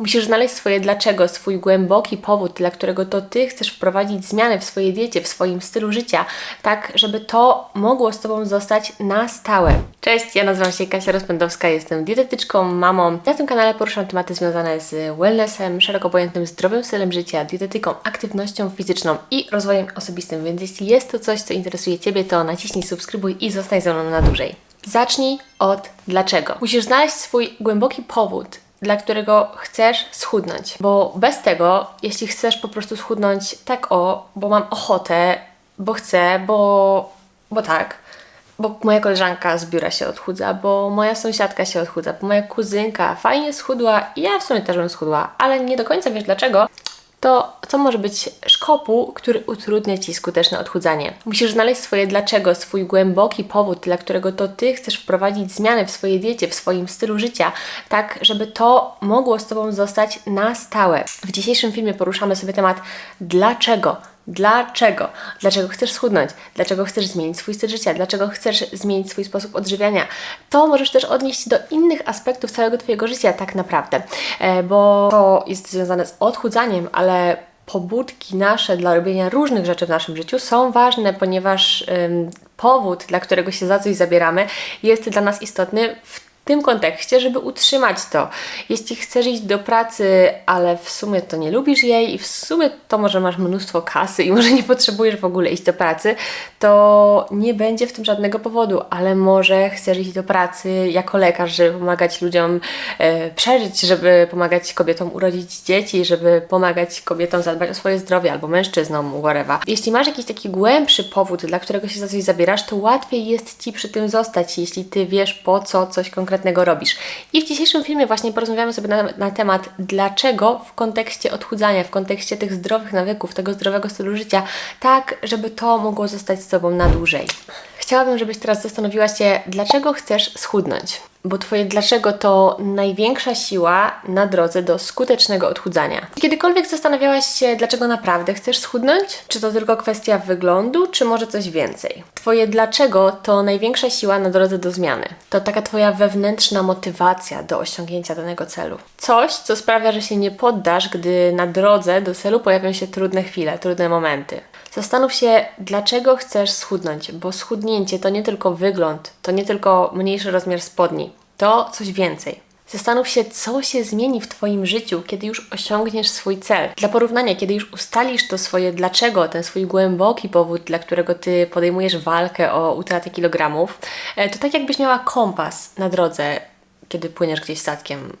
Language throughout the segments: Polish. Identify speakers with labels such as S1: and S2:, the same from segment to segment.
S1: Musisz znaleźć swoje dlaczego, swój głęboki powód, dla którego to Ty chcesz wprowadzić zmiany w swojej diecie, w swoim stylu życia, tak żeby to mogło z Tobą zostać na stałe. Cześć, ja nazywam się Kasia Rozpędowska, jestem dietetyczką, mamą. Na tym kanale poruszam tematy związane z wellnessem, szeroko pojętym zdrowym stylem życia, dietetyką, aktywnością fizyczną i rozwojem osobistym, więc jeśli jest to coś, co interesuje Ciebie, to naciśnij subskrybuj i zostań ze mną na dłużej. Zacznij od dlaczego. Musisz znaleźć swój głęboki powód, dla którego chcesz schudnąć. Bo bez tego, jeśli chcesz po prostu schudnąć tak o, bo mam ochotę, bo chcę, bo, bo tak, bo moja koleżanka z biura się odchudza, bo moja sąsiadka się odchudza, bo moja kuzynka fajnie schudła i ja w sumie też bym schudła, ale nie do końca wiesz dlaczego, to co może być szkopu, który utrudnia Ci skuteczne odchudzanie. Musisz znaleźć swoje dlaczego, swój głęboki powód, dla którego to Ty chcesz wprowadzić zmiany w swojej diecie, w swoim stylu życia, tak żeby to mogło z Tobą zostać na stałe. W dzisiejszym filmie poruszamy sobie temat dlaczego. Dlaczego? Dlaczego chcesz schudnąć? Dlaczego chcesz zmienić swój styl życia? Dlaczego chcesz zmienić swój sposób odżywiania? To możesz też odnieść do innych aspektów całego Twojego życia, tak naprawdę, e, bo to jest związane z odchudzaniem, ale pobudki nasze dla robienia różnych rzeczy w naszym życiu są ważne, ponieważ ym, powód, dla którego się za coś zabieramy, jest dla nas istotny w tym kontekście, żeby utrzymać to. Jeśli chcesz iść do pracy, ale w sumie to nie lubisz jej i w sumie to może masz mnóstwo kasy i może nie potrzebujesz w ogóle iść do pracy, to nie będzie w tym żadnego powodu, ale może chcesz iść do pracy jako lekarz, żeby pomagać ludziom e, przeżyć, żeby pomagać kobietom urodzić dzieci, żeby pomagać kobietom zadbać o swoje zdrowie albo mężczyznom, whatever. Jeśli masz jakiś taki głębszy powód, dla którego się za coś zabierasz, to łatwiej jest Ci przy tym zostać, jeśli Ty wiesz po co coś konkretnego konkretnego robisz. I w dzisiejszym filmie właśnie porozmawiamy sobie na, na temat, dlaczego w kontekście odchudzania, w kontekście tych zdrowych nawyków, tego zdrowego stylu życia, tak, żeby to mogło zostać z Tobą na dłużej. Chciałabym, żebyś teraz zastanowiła się, dlaczego chcesz schudnąć bo Twoje dlaczego to największa siła na drodze do skutecznego odchudzania. Kiedykolwiek zastanawiałaś się, dlaczego naprawdę chcesz schudnąć? Czy to tylko kwestia wyglądu, czy może coś więcej? Twoje dlaczego to największa siła na drodze do zmiany. To taka Twoja wewnętrzna motywacja do osiągnięcia danego celu. Coś, co sprawia, że się nie poddasz, gdy na drodze do celu pojawią się trudne chwile, trudne momenty. Zastanów się, dlaczego chcesz schudnąć, bo schudnięcie to nie tylko wygląd, to nie tylko mniejszy rozmiar spodni, to coś więcej. Zastanów się, co się zmieni w Twoim życiu, kiedy już osiągniesz swój cel. Dla porównania, kiedy już ustalisz to swoje dlaczego, ten swój głęboki powód, dla którego Ty podejmujesz walkę o utratę kilogramów, e, to tak jakbyś miała kompas na drodze, kiedy płyniesz gdzieś statkiem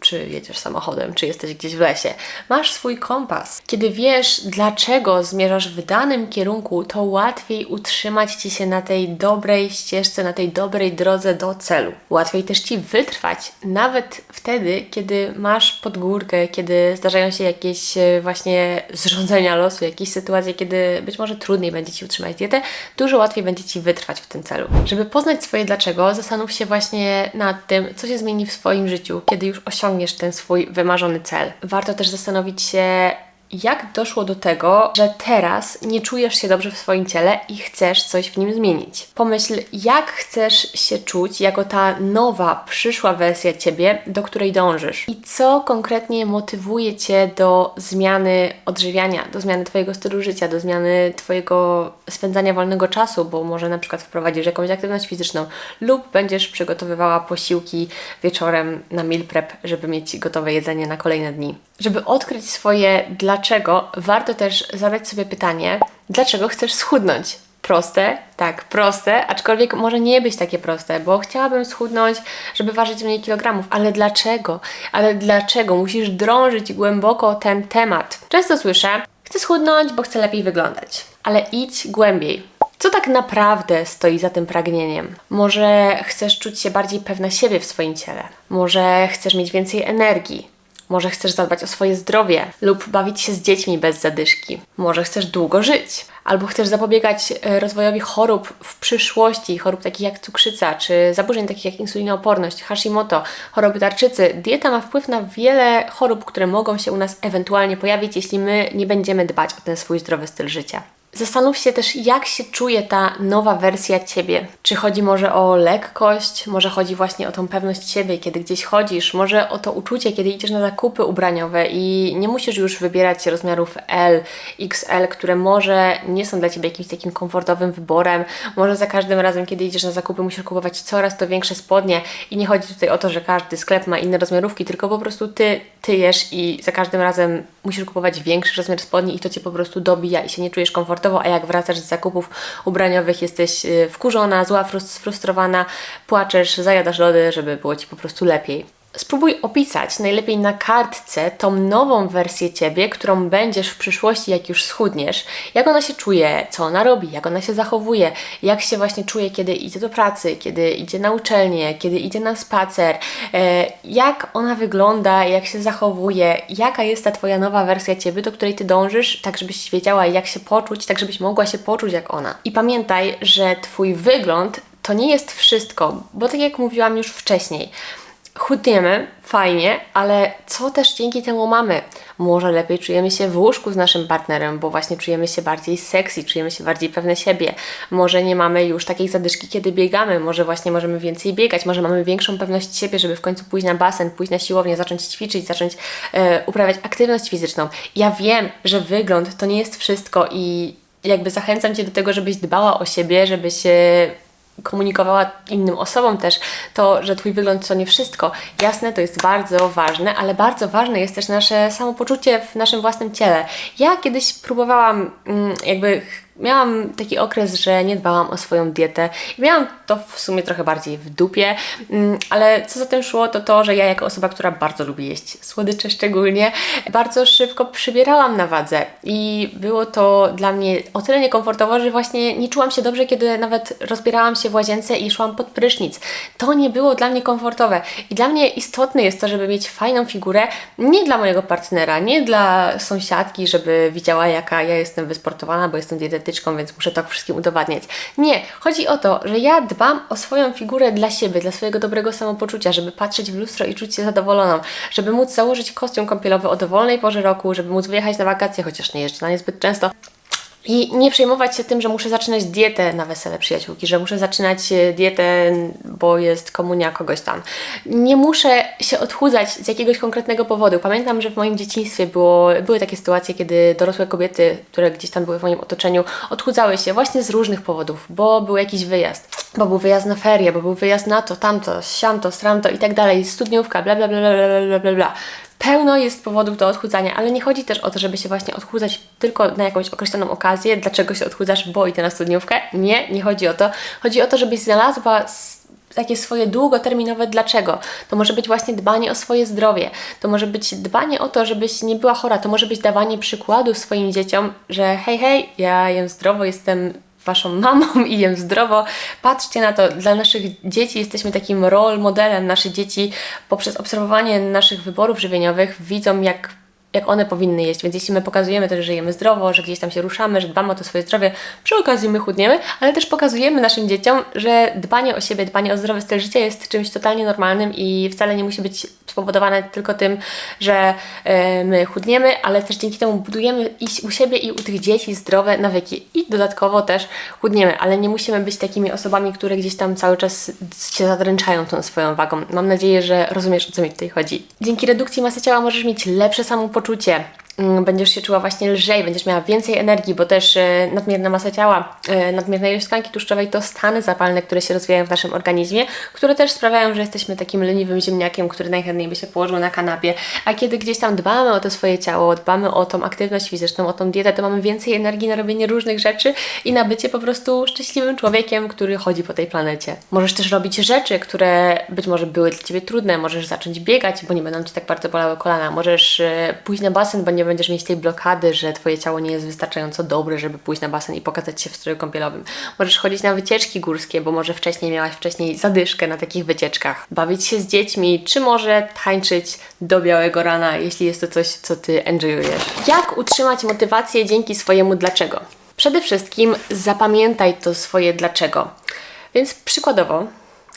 S1: czy jedziesz samochodem, czy jesteś gdzieś w lesie. Masz swój kompas. Kiedy wiesz, dlaczego zmierzasz w danym kierunku, to łatwiej utrzymać ci się na tej dobrej ścieżce, na tej dobrej drodze do celu. Łatwiej też ci wytrwać, nawet wtedy, kiedy masz podgórkę, kiedy zdarzają się jakieś e, właśnie zrządzenia losu, jakieś sytuacje, kiedy być może trudniej będzie ci utrzymać dietę, dużo łatwiej będzie ci wytrwać w tym celu. Żeby poznać swoje dlaczego, zastanów się właśnie nad tym, co się zmieni w swoim życiu, kiedy już osiągniesz osiągniesz ten swój wymarzony cel. Warto też zastanowić się, jak doszło do tego, że teraz nie czujesz się dobrze w swoim ciele i chcesz coś w nim zmienić. Pomyśl, jak chcesz się czuć jako ta nowa, przyszła wersja ciebie, do której dążysz. I co konkretnie motywuje cię do zmiany odżywiania, do zmiany twojego stylu życia, do zmiany twojego spędzania wolnego czasu, bo może na przykład wprowadzisz jakąś aktywność fizyczną lub będziesz przygotowywała posiłki wieczorem na meal prep, żeby mieć gotowe jedzenie na kolejne dni. Żeby odkryć swoje dlaczego, warto też zadać sobie pytanie, dlaczego chcesz schudnąć? Proste, tak, proste, aczkolwiek może nie być takie proste, bo chciałabym schudnąć, żeby ważyć mniej kilogramów, ale dlaczego? Ale dlaczego? Musisz drążyć głęboko ten temat. Często słyszę, chcę schudnąć, bo chcę lepiej wyglądać, ale idź głębiej. Co tak naprawdę stoi za tym pragnieniem? Może chcesz czuć się bardziej pewna siebie w swoim ciele? Może chcesz mieć więcej energii? Może chcesz zadbać o swoje zdrowie lub bawić się z dziećmi bez zadyszki. Może chcesz długo żyć. Albo chcesz zapobiegać e, rozwojowi chorób w przyszłości, chorób takich jak cukrzyca, czy zaburzeń takich jak insulinooporność, Hashimoto, choroby tarczycy. Dieta ma wpływ na wiele chorób, które mogą się u nas ewentualnie pojawić, jeśli my nie będziemy dbać o ten swój zdrowy styl życia. Zastanów się też, jak się czuje ta nowa wersja ciebie. Czy chodzi może o lekkość, może chodzi właśnie o tą pewność siebie, kiedy gdzieś chodzisz, może o to uczucie, kiedy idziesz na zakupy ubraniowe i nie musisz już wybierać rozmiarów L, XL, które może nie są dla ciebie jakimś takim komfortowym wyborem. Może za każdym razem, kiedy idziesz na zakupy, musisz kupować coraz to większe spodnie i nie chodzi tutaj o to, że każdy sklep ma inne rozmiarówki, tylko po prostu ty tyjesz i za każdym razem musisz kupować większy rozmiar spodni i to cię po prostu dobija i się nie czujesz komfortowo, a jak wracasz z zakupów ubraniowych, jesteś y, wkurzona, zła, sfrustrowana, płaczesz, zajadasz lody, żeby było ci po prostu lepiej. Spróbuj opisać najlepiej na kartce tą nową wersję ciebie, którą będziesz w przyszłości, jak już schudniesz. Jak ona się czuje, co ona robi, jak ona się zachowuje, jak się właśnie czuje, kiedy idzie do pracy, kiedy idzie na uczelnię, kiedy idzie na spacer, e, jak ona wygląda, jak się zachowuje, jaka jest ta twoja nowa wersja ciebie, do której ty dążysz, tak żebyś wiedziała, jak się poczuć, tak żebyś mogła się poczuć jak ona. I pamiętaj, że twój wygląd to nie jest wszystko, bo tak jak mówiłam już wcześniej, chudniemy, fajnie, ale co też dzięki temu mamy? Może lepiej czujemy się w łóżku z naszym partnerem, bo właśnie czujemy się bardziej sexy, czujemy się bardziej pewne siebie. Może nie mamy już takiej zadyszki, kiedy biegamy, może właśnie możemy więcej biegać, może mamy większą pewność siebie, żeby w końcu pójść na basen, pójść na siłownię, zacząć ćwiczyć, zacząć e, uprawiać aktywność fizyczną. Ja wiem, że wygląd to nie jest wszystko i jakby zachęcam Cię do tego, żebyś dbała o siebie, żebyś komunikowała innym osobom też to, że Twój wygląd to nie wszystko. Jasne, to jest bardzo ważne, ale bardzo ważne jest też nasze samopoczucie w naszym własnym ciele. Ja kiedyś próbowałam mm, jakby miałam taki okres, że nie dbałam o swoją dietę. Miałam to w sumie trochę bardziej w dupie, mm, ale co za tym szło, to to, że ja jako osoba, która bardzo lubi jeść słodycze szczególnie, bardzo szybko przybierałam na wadze i było to dla mnie o tyle niekomfortowo, że właśnie nie czułam się dobrze, kiedy nawet rozbierałam się w łazience i szłam pod prysznic. To nie było dla mnie komfortowe i dla mnie istotne jest to, żeby mieć fajną figurę, nie dla mojego partnera, nie dla sąsiadki, żeby widziała jaka ja jestem wysportowana, bo jestem więc muszę to wszystkim udowadniać. Nie, chodzi o to, że ja dbam o swoją figurę dla siebie, dla swojego dobrego samopoczucia, żeby patrzeć w lustro i czuć się zadowoloną, żeby móc założyć kostium kąpielowy o dowolnej porze roku, żeby móc wyjechać na wakacje, chociaż nie jeżdżę na nie zbyt często, i nie przejmować się tym, że muszę zaczynać dietę na wesele przyjaciółki, że muszę zaczynać e, dietę, bo jest komunia kogoś tam. Nie muszę się odchudzać z jakiegoś konkretnego powodu. Pamiętam, że w moim dzieciństwie było, były takie sytuacje, kiedy dorosłe kobiety, które gdzieś tam były w moim otoczeniu, odchudzały się właśnie z różnych powodów, bo był jakiś wyjazd, bo był wyjazd na ferie, bo był wyjazd na to, tamto, siamto, stramto i tak dalej, studniówka, bla bla bla bla bla bla bla. Pełno jest powodów do odchudzania, ale nie chodzi też o to, żeby się właśnie odchudzać tylko na jakąś określoną okazję. Dlaczego się odchudzasz, bo idę na studniówkę? Nie, nie chodzi o to. Chodzi o to, żebyś znalazła takie swoje długoterminowe dlaczego. To może być właśnie dbanie o swoje zdrowie, to może być dbanie o to, żebyś nie była chora, to może być dawanie przykładu swoim dzieciom, że hej, hej, ja jem zdrowo, jestem Waszą mamą i jem zdrowo. Patrzcie na to, dla naszych dzieci jesteśmy takim role modelem. Nasze dzieci poprzez obserwowanie naszych wyborów żywieniowych widzą, jak jak one powinny jeść. Więc jeśli my pokazujemy też, że jemy zdrowo, że gdzieś tam się ruszamy, że dbamy o to swoje zdrowie, przy okazji my chudniemy, ale też pokazujemy naszym dzieciom, że dbanie o siebie, dbanie o zdrowy styl życia jest czymś totalnie normalnym i wcale nie musi być spowodowane tylko tym, że yy, my chudniemy, ale też dzięki temu budujemy i u siebie i u tych dzieci zdrowe nawyki i dodatkowo też chudniemy, ale nie musimy być takimi osobami, które gdzieś tam cały czas się zadręczają tą swoją wagą. Mam nadzieję, że rozumiesz o co mi tutaj chodzi. Dzięki redukcji masy ciała możesz mieć lepsze samopoczucie będziesz się czuła właśnie lżej, będziesz miała więcej energii, bo też e, nadmierna masa ciała, e, nadmierna ilość tkanki tłuszczowej to stany zapalne, które się rozwijają w naszym organizmie, które też sprawiają, że jesteśmy takim leniwym ziemniakiem, który najchętniej by się położył na kanapie, a kiedy gdzieś tam dbamy o to swoje ciało, dbamy o tą aktywność fizyczną, o tą dietę, to mamy więcej energii na robienie różnych rzeczy i na bycie po prostu szczęśliwym człowiekiem, który chodzi po tej planecie. Możesz też robić rzeczy, które być może były dla Ciebie trudne, możesz zacząć biegać, bo nie będą Ci tak bardzo bolały kolana, możesz e, pójść na basen, bo nie będziesz mieć tej blokady, że Twoje ciało nie jest wystarczająco dobre, żeby pójść na basen i pokazać się w stroju kąpielowym. Możesz chodzić na wycieczki górskie, bo może wcześniej miałaś wcześniej zadyszkę na takich wycieczkach. Bawić się z dziećmi, czy może tańczyć do białego rana, jeśli jest to coś, co Ty enjoyujesz. Jak utrzymać motywację dzięki swojemu dlaczego? Przede wszystkim zapamiętaj to swoje dlaczego. Więc przykładowo,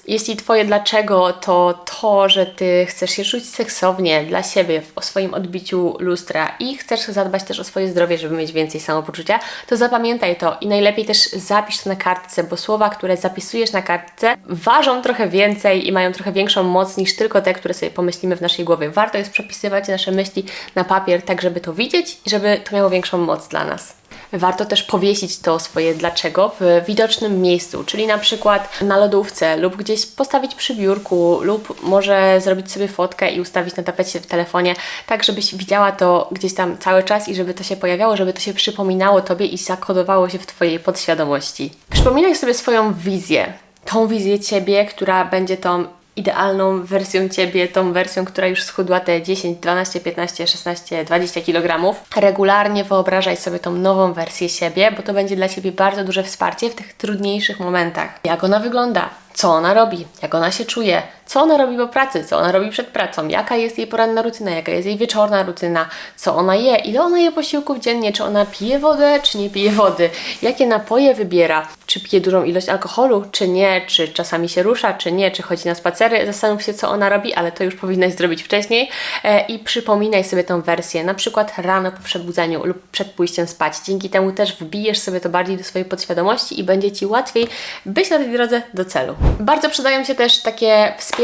S1: Jeśli Twoje dlaczego to to, że Ty chcesz się czuć seksownie dla siebie o swoim odbiciu lustra i chcesz zadbać też o swoje zdrowie, żeby mieć więcej samopoczucia, to zapamiętaj to i najlepiej też zapisz to na kartce, bo słowa, które zapisujesz na kartce ważą trochę więcej i mają trochę większą moc niż tylko te, które sobie pomyślimy w naszej głowie. Warto jest przepisywać nasze myśli na papier, tak żeby to widzieć i żeby to miało większą moc dla nas. Warto też powiesić to swoje dlaczego w widocznym miejscu, czyli na przykład na lodówce lub gdzieś postawić przy biurku lub może zrobić sobie fotkę i ustawić na tapecie w telefonie, tak żebyś widziała to gdzieś tam cały czas i żeby to się pojawiało, żeby to się przypominało Tobie i zakodowało się w Twojej podświadomości. Przypominaj sobie swoją wizję, tą wizję Ciebie, która będzie tą idealną wersją Ciebie, tą wersją, która już schudła te 10, 12, 15, 16, 20 kg. Regularnie wyobrażaj sobie tą nową wersję siebie, bo to będzie dla Ciebie bardzo duże wsparcie w tych trudniejszych momentach. Jak ona wygląda? Co ona robi? Jak ona się czuje? Co ona robi po pracy? Co ona robi przed pracą? Jaka jest jej poranna rutyna? Jaka jest jej wieczorna rutyna? Co ona je? Ile ona je posiłków dziennie? Czy ona pije wodę, czy nie pije wody? Jakie napoje wybiera? Czy pije dużą ilość alkoholu, czy nie? Czy czasami się rusza, czy nie? Czy chodzi na spacery? Zastanów się, co ona robi, ale to już powinnaś zrobić wcześniej e, i przypominaj sobie tą wersję, na przykład rano po przebudzeniu lub przed pójściem spać. Dzięki temu też wbijesz sobie to bardziej do swojej podświadomości i będzie Ci łatwiej być na tej drodze do celu. Bardzo przydają się też takie wspierające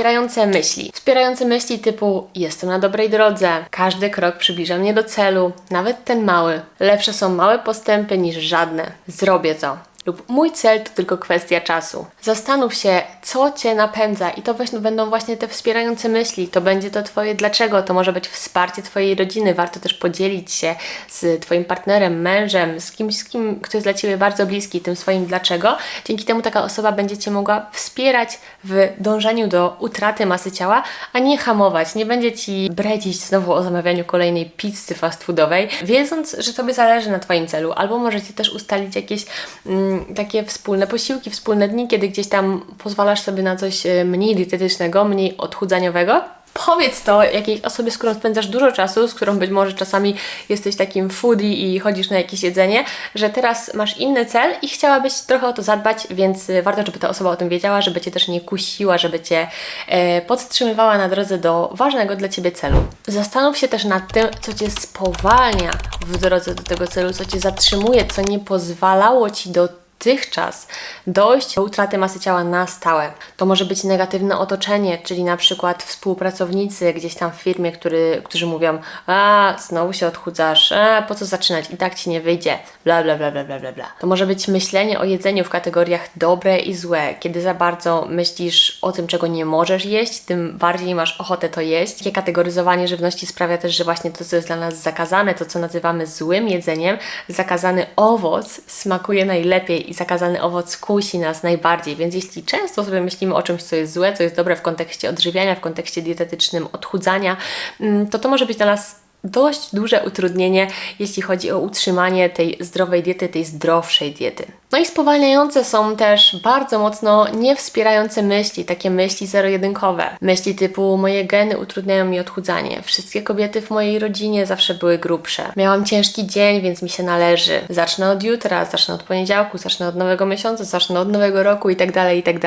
S1: myśli. Wspierające myśli typu jestem na dobrej drodze, każdy krok przybliża mnie do celu, nawet ten mały. Lepsze są małe postępy niż żadne. Zrobię to lub mój cel to tylko kwestia czasu. Zastanów się, co Cię napędza i to będą właśnie te wspierające myśli. To będzie to Twoje dlaczego, to może być wsparcie Twojej rodziny. Warto też podzielić się z Twoim partnerem, mężem, z kimś, z kim, kto jest dla Ciebie bardzo bliski, tym swoim dlaczego. Dzięki temu taka osoba będzie Cię mogła wspierać w dążeniu do utraty masy ciała, a nie hamować. Nie będzie Ci bredzić znowu o zamawianiu kolejnej pizzy fast foodowej, wiedząc, że Tobie zależy na Twoim celu. Albo możecie też ustalić jakieś mm, takie wspólne posiłki, wspólne dni, kiedy gdzieś tam pozwalasz sobie na coś e, mniej dietetycznego, mniej odchudzaniowego. Powiedz to jakiejś osobie, z którą spędzasz dużo czasu, z którą być może czasami jesteś takim foodie i chodzisz na jakieś jedzenie, że teraz masz inny cel i chciałabyś trochę o to zadbać, więc warto, żeby ta osoba o tym wiedziała, żeby Cię też nie kusiła, żeby Cię e, podtrzymywała na drodze do ważnego dla Ciebie celu. Zastanów się też nad tym, co Cię spowalnia w drodze do tego celu, co Cię zatrzymuje, co nie pozwalało Ci do dotychczas dojść do utraty masy ciała na stałe. To może być negatywne otoczenie, czyli na przykład współpracownicy gdzieś tam w firmie, który, którzy mówią, a znowu się odchudzasz, a po co zaczynać, i tak ci nie wyjdzie, bla bla bla bla bla bla. To może być myślenie o jedzeniu w kategoriach dobre i złe. Kiedy za bardzo myślisz o tym, czego nie możesz jeść, tym bardziej masz ochotę to jeść. Takie kategoryzowanie żywności sprawia też, że właśnie to, co jest dla nas zakazane, to, co nazywamy złym jedzeniem, zakazany owoc smakuje najlepiej i zakazany owoc kusi nas najbardziej. Więc jeśli często sobie myślimy o czymś, co jest złe, co jest dobre w kontekście odżywiania, w kontekście dietetycznym, odchudzania, mm, to to może być dla nas dość duże utrudnienie, jeśli chodzi o utrzymanie tej zdrowej diety, tej zdrowszej diety. No i spowalniające są też bardzo mocno niewspierające myśli, takie myśli zero-jedynkowe. Myśli typu moje geny utrudniają mi odchudzanie. Wszystkie kobiety w mojej rodzinie zawsze były grubsze. Miałam ciężki dzień, więc mi się należy. Zacznę od jutra, zacznę od poniedziałku, zacznę od nowego miesiąca, zacznę od nowego roku i tak dalej, i tak.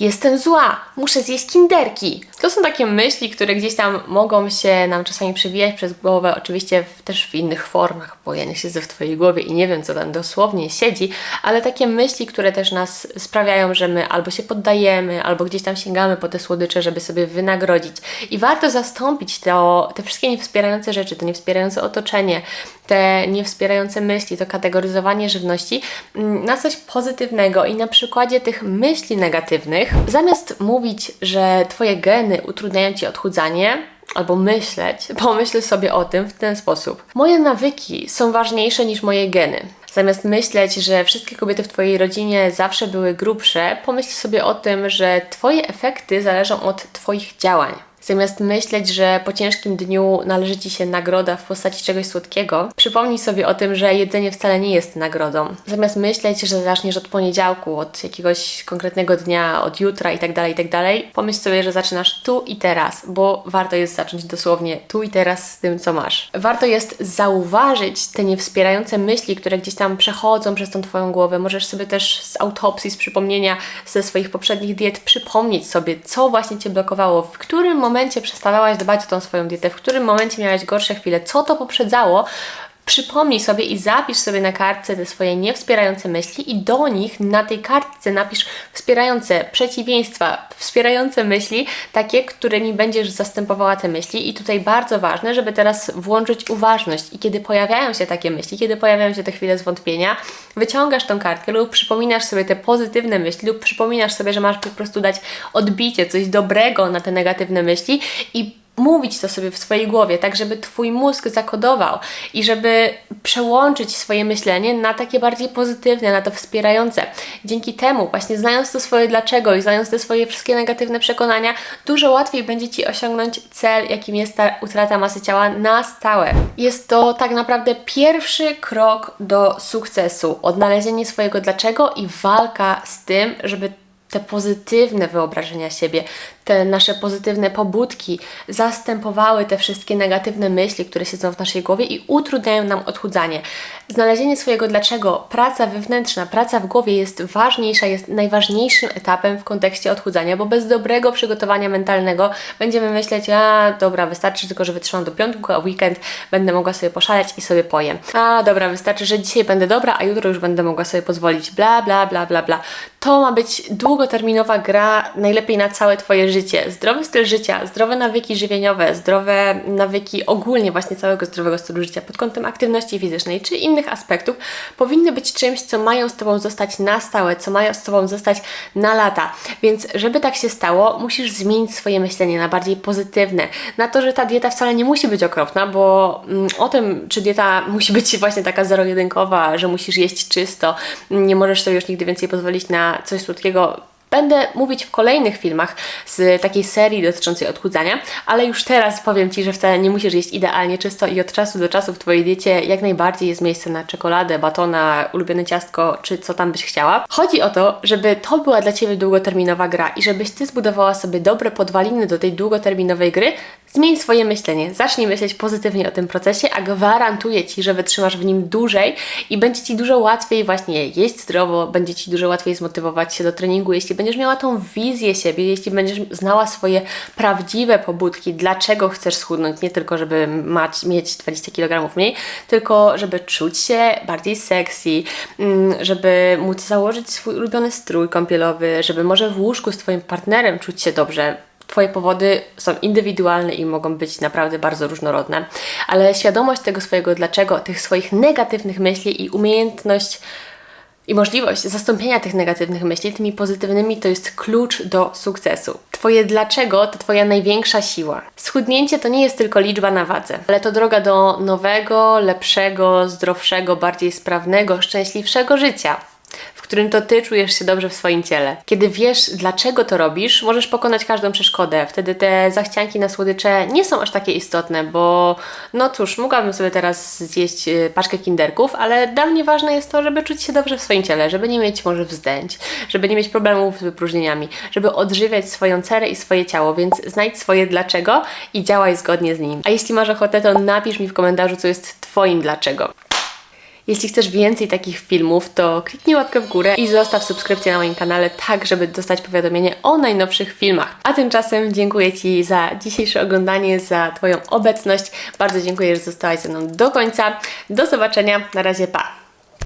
S1: Jestem zła, muszę zjeść kinderki. To są takie myśli, które gdzieś tam mogą się nam czasami przewijać przez głowę, oczywiście w, też w innych formach, bo ja nie siedzę w Twojej głowie i nie wiem, co tam dosłownie siedzi, ale takie myśli, które też nas sprawiają, że my albo się poddajemy, albo gdzieś tam sięgamy po te słodycze, żeby sobie wynagrodzić. I warto zastąpić to, te wszystkie niewspierające rzeczy, to niewspierające otoczenie, te niewspierające myśli, to kategoryzowanie żywności mm, na coś pozytywnego i na przykładzie tych myśli negatywnych, zamiast mówić, że Twoje geny utrudniają Ci odchudzanie, albo myśleć, pomyśl sobie o tym w ten sposób. Moje nawyki są ważniejsze niż moje geny. Zamiast myśleć, że wszystkie kobiety w Twojej rodzinie zawsze były grubsze, pomyśl sobie o tym, że Twoje efekty zależą od Twoich działań. Zamiast myśleć, że po ciężkim dniu należy Ci się nagroda w postaci czegoś słodkiego, przypomnij sobie o tym, że jedzenie wcale nie jest nagrodą. Zamiast myśleć, że zaczniesz od poniedziałku, od jakiegoś konkretnego dnia, od jutra itd., tak itd., tak pomyśl sobie, że zaczynasz tu i teraz, bo warto jest zacząć dosłownie tu i teraz z tym, co masz. Warto jest zauważyć te niewspierające myśli, które gdzieś tam przechodzą przez tą Twoją głowę. Możesz sobie też z autopsji, z przypomnienia ze swoich poprzednich diet przypomnieć sobie, co właśnie Cię blokowało, w którym momencie przestawałaś dbać o tą swoją dietę, w którym momencie miałaś gorsze chwile, co to poprzedzało, Przypomnij sobie i zapisz sobie na kartce te swoje niewspierające myśli i do nich na tej kartce napisz wspierające przeciwieństwa, wspierające myśli, takie, którymi będziesz zastępowała te myśli. I tutaj bardzo ważne, żeby teraz włączyć uważność. I kiedy pojawiają się takie myśli, kiedy pojawiają się te chwile zwątpienia, wyciągasz tą kartkę lub przypominasz sobie te pozytywne myśli lub przypominasz sobie, że masz po prostu dać odbicie, coś dobrego na te negatywne myśli i mówić to sobie w swojej głowie, tak żeby Twój mózg zakodował i żeby przełączyć swoje myślenie na takie bardziej pozytywne, na to wspierające. Dzięki temu, właśnie znając to swoje dlaczego i znając te swoje wszystkie negatywne przekonania, dużo łatwiej będzie Ci osiągnąć cel, jakim jest ta utrata masy ciała na stałe. Jest to tak naprawdę pierwszy krok do sukcesu, odnalezienie swojego dlaczego i walka z tym, żeby te pozytywne wyobrażenia siebie, te nasze pozytywne pobudki zastępowały te wszystkie negatywne myśli, które siedzą w naszej głowie i utrudniają nam odchudzanie. Znalezienie swojego dlaczego, praca wewnętrzna, praca w głowie jest ważniejsza, jest najważniejszym etapem w kontekście odchudzania, bo bez dobrego przygotowania mentalnego będziemy myśleć, a dobra, wystarczy tylko, że wytrzymam do piątku, a weekend będę mogła sobie poszaleć i sobie pojem. A dobra, wystarczy, że dzisiaj będę dobra, a jutro już będę mogła sobie pozwolić, bla, bla, bla, bla, bla. To ma być długoterminowa gra, najlepiej na całe Twoje życie. Zdrowy styl życia, zdrowe nawyki żywieniowe, zdrowe nawyki ogólnie właśnie całego zdrowego stylu życia pod kątem aktywności fizycznej czy innych aspektów powinny być czymś, co mają z Tobą zostać na stałe, co mają z Tobą zostać na lata. Więc żeby tak się stało, musisz zmienić swoje myślenie na bardziej pozytywne, na to, że ta dieta wcale nie musi być okropna, bo mm, o tym, czy dieta musi być właśnie taka zero-jedynkowa, że musisz jeść czysto, nie możesz sobie już nigdy więcej pozwolić na coś słodkiego, Będę mówić w kolejnych filmach z takiej serii dotyczącej odchudzania, ale już teraz powiem Ci, że wcale nie musisz jeść idealnie czysto i od czasu do czasu w Twojej diecie jak najbardziej jest miejsce na czekoladę, batona, ulubione ciastko, czy co tam byś chciała. Chodzi o to, żeby to była dla Ciebie długoterminowa gra i żebyś Ty zbudowała sobie dobre podwaliny do tej długoterminowej gry, zmień swoje myślenie, zacznij myśleć pozytywnie o tym procesie, a gwarantuję Ci, że wytrzymasz w nim dłużej i będzie Ci dużo łatwiej właśnie jeść zdrowo, będzie Ci dużo łatwiej zmotywować się do treningu, jeśli będziesz miała tą wizję siebie, jeśli będziesz znała swoje prawdziwe pobudki, dlaczego chcesz schudnąć, nie tylko żeby mać, mieć 20 kg mniej, tylko żeby czuć się bardziej sexy, mm, żeby móc założyć swój ulubiony strój kąpielowy, żeby może w łóżku z Twoim partnerem czuć się dobrze, Twoje powody są indywidualne i mogą być naprawdę bardzo różnorodne, ale świadomość tego swojego dlaczego, tych swoich negatywnych myśli i umiejętność i możliwość zastąpienia tych negatywnych myśli tymi pozytywnymi to jest klucz do sukcesu. Twoje dlaczego to Twoja największa siła. Schudnięcie to nie jest tylko liczba na wadze, ale to droga do nowego, lepszego, zdrowszego, bardziej sprawnego, szczęśliwszego życia którym to ty czujesz się dobrze w swoim ciele. Kiedy wiesz, dlaczego to robisz, możesz pokonać każdą przeszkodę. Wtedy te zachcianki na słodycze nie są aż takie istotne, bo no cóż, mogłabym sobie teraz zjeść y, paczkę kinderków, ale dla mnie ważne jest to, żeby czuć się dobrze w swoim ciele, żeby nie mieć może wzdęć, żeby nie mieć problemów z wypróżnieniami, żeby odżywiać swoją cerę i swoje ciało, więc znajdź swoje dlaczego i działaj zgodnie z nim. A jeśli masz ochotę, to napisz mi w komentarzu, co jest Twoim dlaczego. Jeśli chcesz więcej takich filmów, to kliknij łapkę w górę i zostaw subskrypcję na moim kanale, tak żeby dostać powiadomienie o najnowszych filmach. A tymczasem dziękuję Ci za dzisiejsze oglądanie, za Twoją obecność. Bardzo dziękuję, że zostałaś ze mną do końca. Do zobaczenia. Na razie, pa!